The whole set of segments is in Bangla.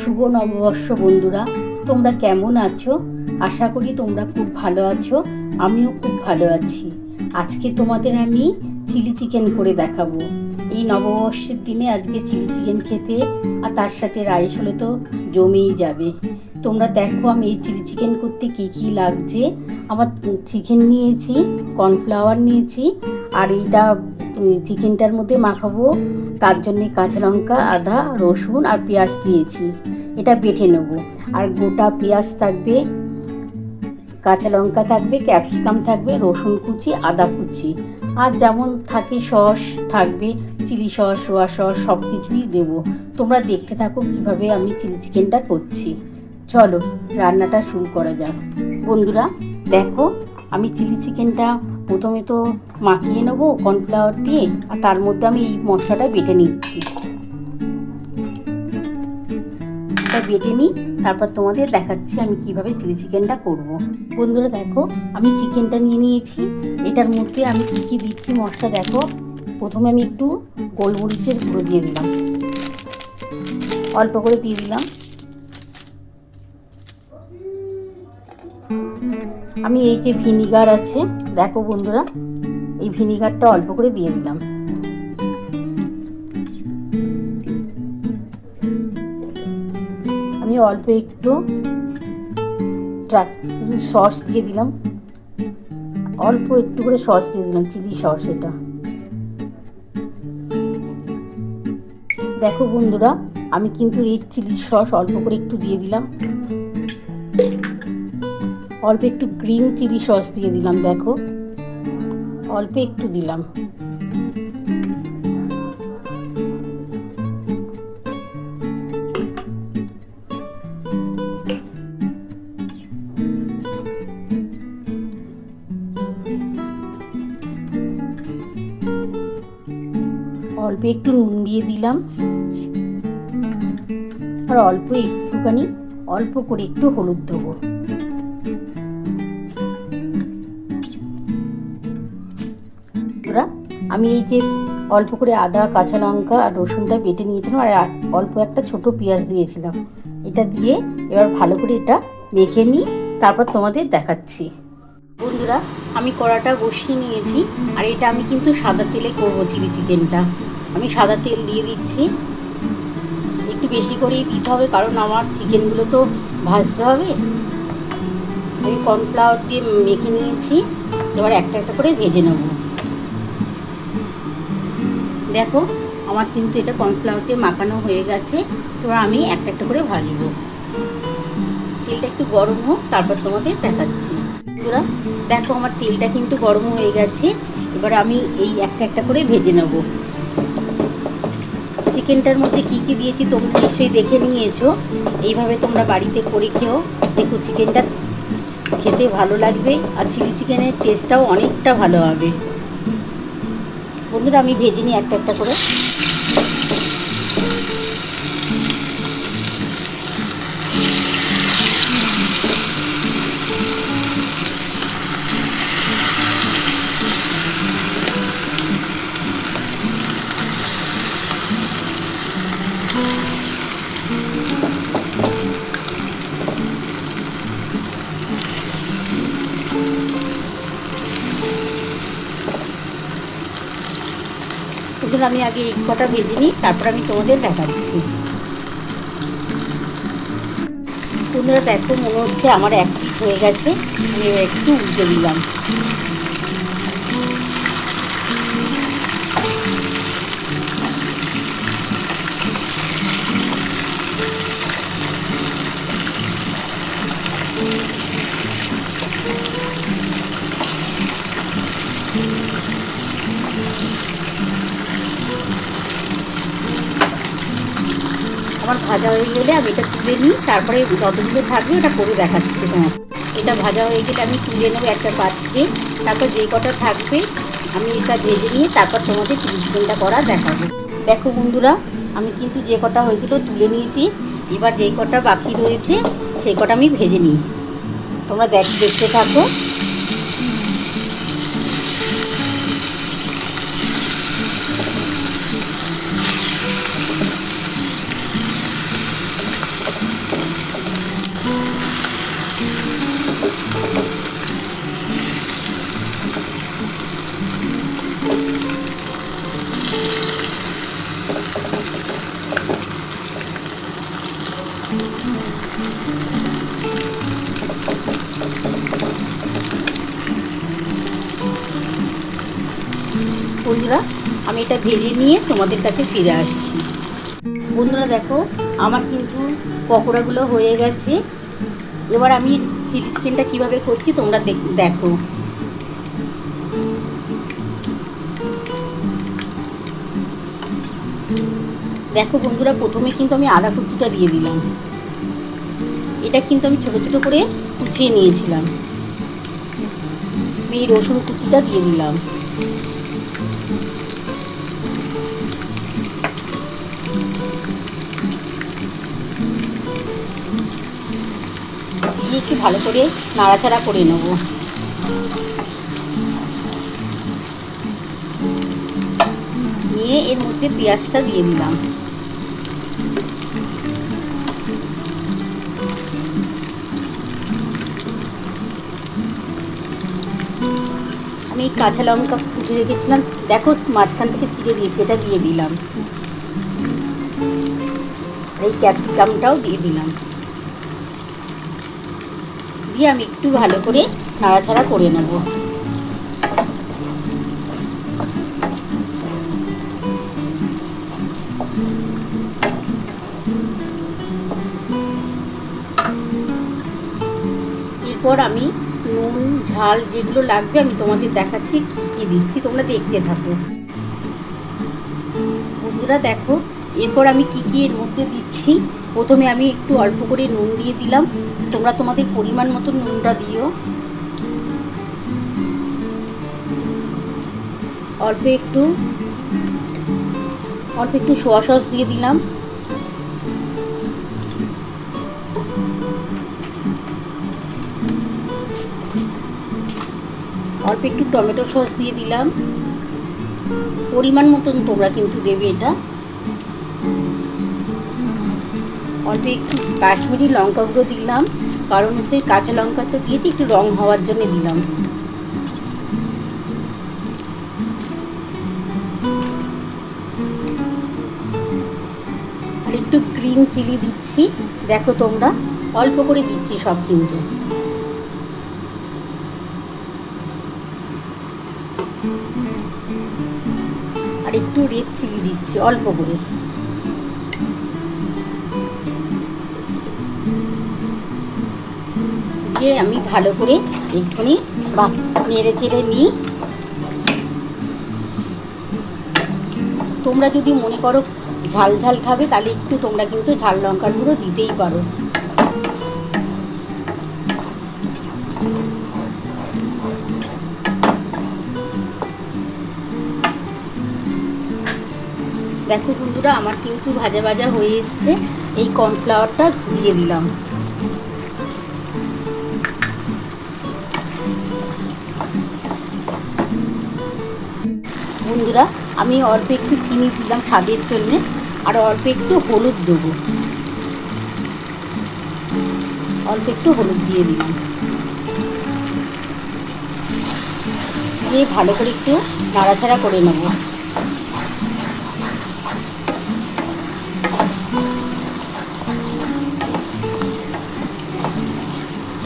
শুভ নববর্ষ বন্ধুরা। তোমরা কেমন আছো? আশা করি তোমরা খুব ভালো আছো, আমিও খুব ভালো আছি। আজকে তোমাদের আমি চিলি চিকেন করে দেখাবো। এই নববর্ষের দিনে আজকে চিলি চিকেন খেতে আর তার সাথে রাইস হলে তো জমেই যাবে। তোমরা দেখো আমি এই চিলি চিকেন করতে কি কি লাগছে। আমার চিকেন নিয়েছি, কর্নফ্লাওয়ার নিয়েছি আর এইটা চিকেনটার মধ্যে মাখাবো। তার জন্যে কাঁচা লঙ্কা, আদা, রসুন আর পেঁয়াজ দিয়েছি। এটা বেটে নেব। আর গোটা পেঁয়াজ থাকবে, কাঁচা লঙ্কা থাকবে, ক্যাপসিকাম থাকবে, রসুন কুচি, আদা কুচি। আর যেমন থাকে সস থাকবে, চিলি সস, সোয়া সস, সব কিছুই দেবো। তোমরা দেখতে থাকো কীভাবে আমি চিলি চিকেনটা করছি। চলো, রান্নাটা শুরু করা যাক। বন্ধুরা, দেখো, আমি চিলি চিকেনটা প্রথমে তো মাখিয়ে নেব কর্নফ্লাওয়ার দিয়ে, আর তার মধ্যে আমি এই মশলাটা বেটে নিচ্ছি। বেটে নিই, তারপর তোমাদের দেখাচ্ছি আমি কীভাবে চিলি চিকেনটা করব। বন্ধুরা দেখো, আমি চিকেনটা নিয়ে নিয়েছি। এটার মধ্যে আমি কী কী দিচ্ছি মশলা দেখো। প্রথমে আমি একটু গোলমরিচের গুঁড়ো দিয়ে দিলাম। অল্প করে দিয়ে দিলাম। আমি এই যে ভিনিগার আছে, দেখো বন্ধুরা, এই ভিনিগারটা অল্প করে দিয়ে দিলাম। আমি অল্প একটু সস দিয়ে দিলাম। অল্প একটু করে সস দিয়ে দিলাম, চিলি সস এটা। দেখো বন্ধুরা, আমি কিন্তু রেড চিলি সস অল্প করে একটু দিয়ে দিলাম। অল্প একটু গ্রিন চিলি সস দিয়ে দিলাম, দেখো। অল্প একটু দিলাম। অল্প একটু নুন দিয়ে দিলাম। আর অল্প একটুখানি, অল্প করে একটু হলুদ দেবো। আমি এই যে অল্প করে আদা, কাঁচা লঙ্কা আর রসুনটা বেটে নিয়েছিলাম আর অল্প একটা ছোট পেঁয়াজ দিয়েছিলাম। এটা দিয়ে এবার ভালো করে এটা মেখে নিই, তারপর তোমাদের দেখাচ্ছি। বন্ধুরা, আমি কড়াটা বসিয়ে নিয়েছি আর এটা আমি কিন্তু সাদা তেলে করব চিলি চিকেনটা। আমি সাদা তেল দিয়ে দিচ্ছি। একটু বেশি করেই দিতে হবে, কারণ আমার চিকেনগুলো তো ভাজতে হবে। আমি কর্নফ্লাওয়ার দিয়ে মেখে নিয়েছি, এবার একটা একটা করে ভেজে নেব। দেখো, আমার কিন্তু এটা কর্নফ্লাওয়ার দিয়ে মাখানো হয়ে গেছে। এবার আমি একটা একটা করে ভাজবো। তেলটা একটু গরম হোক, তারপর তোমাদের দেখাচ্ছি। বন্ধুরা, দেখো আমার তেলটা কিন্তু গরম হয়ে গেছে। এবার আমি এই একটা একটা করে ভেজে নেব। চিকেনটার মধ্যে কি কি দিয়েছি তোমরা নিশ্চয়ই দেখে নিয়েছো। এইভাবে তোমরা বাড়িতে করে খেও। দেখো, চিকেনটা খেতে ভালো লাগবে। আর চিলি চিকেনের টেস্টটাও অনেকটা ভালো হবে। বন্ধুরা আমি ভেজে নিই একটা একটা করে। এগুলো আমি আগে এক কটা ভেজে নিই, তারপর আমি তোমাদের দেখাচ্ছি। তোমরা দেখো মনে হচ্ছে আমার এক হয়ে গেছে, আমি একটু উল্টে দিলাম। আমার ভাজা হয়ে গেলে আমি এটা তুলে নিই, তারপরে যতগুলো থাকবে ওটা করে দেখাচ্ছি তোমার এটা ভাজা হয়ে গেলে আমি তুলে নেব একটা পাত্রে, তারপর যে কটা থাকবে আমি এটা ভেজে নিয়ে তারপর তোমাদের চিলি চিকেনটা করা দেখাবো। দেখো বন্ধুরা, আমি কিন্তু যে কটা হয়েছিল তুলে নিয়েছি, এবার যেই কটা বাকি রয়েছে সেই কটা আমি ভেজে নিই। তোমরা দেখ দেখতে থাকো। বন্ধুরা, আমি এটা ভেজে নিয়ে তোমাদের কাছে ফিরে আসছি। বন্ধুরা দেখো, আমার কিন্তু পকোড়াগুলো হয়ে গেছে। এবার আমি চিলি চিকেনটা কীভাবে করছি তোমরা দেখ- দেখো। বন্ধুরা, প্রথমে কিন্তু আমি আদা কুচিটা দিয়ে দিলাম। এটা কিন্তু আমি ছোটো ছোটো করে কুচিয়ে নিয়েছিলাম। আমি রসুন কুচিটা দিয়ে দিলাম। দিয়ে একটু ভালো করে নাড়াচাড়া করে নেব। নিয়ে এর মধ্যে পেঁয়াজটা দিয়ে দিলাম। আমি কাঁচা লঙ্কা কুটে রেখেছিলাম। দেখো, মাঝখান থেকে চিড়ে দিয়েছি, এটা দিয়ে দিলাম। এই ক্যাপসিকামটাও দিয়ে দিলাম। দিয়ে আমি একটু ভালো করে নাড়াচাড়া করে নেব। এরপর আমি নুন, ঝাল যেগুলো লাগবে আমি তোমাদের দেখাচ্ছি, কী কী দিচ্ছি, তোমরা দেখতে থাকো। বন্ধুরা দেখো এরপর আমি কি কি এর মধ্যে দিচ্ছি? প্রথমে আমি একটু অল্প করে নুন দিয়ে দিলাম। তোমরা তোমাদের পরিমাণ মতো নুনটা দিও। অল্প একটু অল্প একটু সোয়া সস দিয়ে দিলাম। অল্প একটু টমেটো সস দিয়ে দিলাম। পরিমাণ মতন তোমরা কিন্তু দেবে এটা। অল্প একটু কাশ্মীরি লঙ্কা গুঁড়ো দিলাম, কারণ হচ্ছে কাঁচা লঙ্কা তো দিয়েছি, একটু রং হওয়ার জন্য দিলাম। আর একটু গ্রিন চিলি দিচ্ছি, দেখো তোমরা, অল্প করে দিচ্ছি সব কিন্তু। আর একটু রেড চিলি দিচ্ছি, অল্প করে। দিয়ে আমি ভালো করে একটুখানি বা নেড়ে চেড়ে নিই। তোমরা যদি মনে করো ঝাল ঝাল খাবে, তাহলে একটু তোমরা কিন্তু ঝাল লঙ্কার গুঁড়ো দিতেই পারো। দেখো বন্ধুরা, আমার কিন্তু ভাজা ভাজা হয়ে এসছে। এই কর্নফ্লাওয়ারটা দিয়ে দিলাম বন্ধুরা, আমি অল্প একটু চিনি দিলাম স্বাদের জন্যে, আর অল্প একটু হলুদ দেবো। অল্প একটু হলুদ দিয়ে দিলাম। দিয়ে ভালো করে একটু নাড়াচাড়া করে নেব।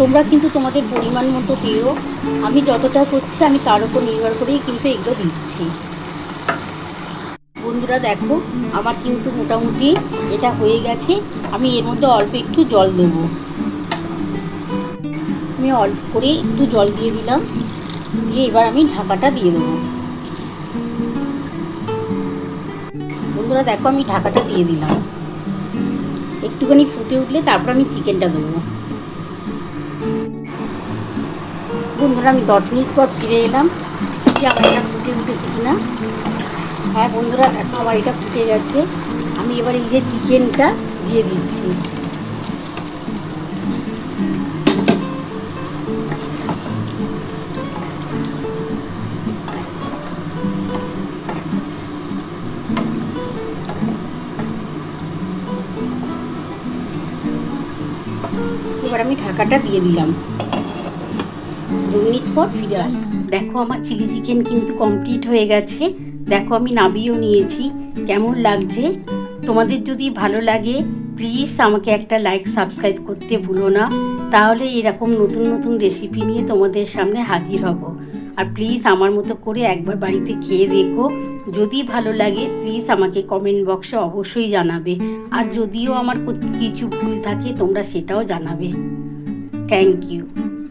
তোমরা কিন্তু তোমাদের পরিমাণ মতো দিও। আমি যতটা করছি, আমি তার উপর নির্ভর করেই কিন্তু এগুলো দিচ্ছি। বন্ধুরা দেখো, আমার কিন্তু মোটামুটি এটা হয়ে গেছে। আমি এর মধ্যে অল্প একটু জল দেব। আমি অল্প করে একটু জল দিয়ে দিলাম। দিয়ে এবার আমি ঢাকাটা দিয়ে দেবো। বন্ধুরা দেখো, আমি ঢাকাটা দিয়ে দিলাম। একটুখানি ফুটে উঠলে তারপর আমি চিকেনটা দেবো। বন্ধুরা আমি দশ মিনিট পর ফিরে এলাম, যে আমার এটা ফুটে উঠেছে কিনা। হ্যাঁ বন্ধুরা, দেখো আমার এটা ফুটে গেছে। আমি এবার এই যে চিকেনটা দিয়ে দিচ্ছি। এবার আমি ঢাকাটা দিয়ে দিলাম। মিনিট পর ফিরে আস। দেখো আমার চিলি চিকেন কিন্তু কমপ্লিট হয়ে গেছে। দেখো আমি নাবিয়েও নিয়েছি। কেমন লাগছে? তোমাদের যদি ভালো লাগে প্লিজ আমাকে একটা লাইক সাবস্ক্রাইব করতে ভুলো না। তাহলে এরকম নতুন নতুন রেসিপি নিয়ে তোমাদের সামনে হাজির হব। আর প্লিজ আমার মতো করে একবার বাড়িতে খেয়ে দেখো। যদি ভালো লাগে প্লিজ আমাকে কমেন্ট বক্সে অবশ্যই জানাবে। আর যদিও আমার কিছু ভুল থাকে, তোমরা সেটাও জানাবে। Thank you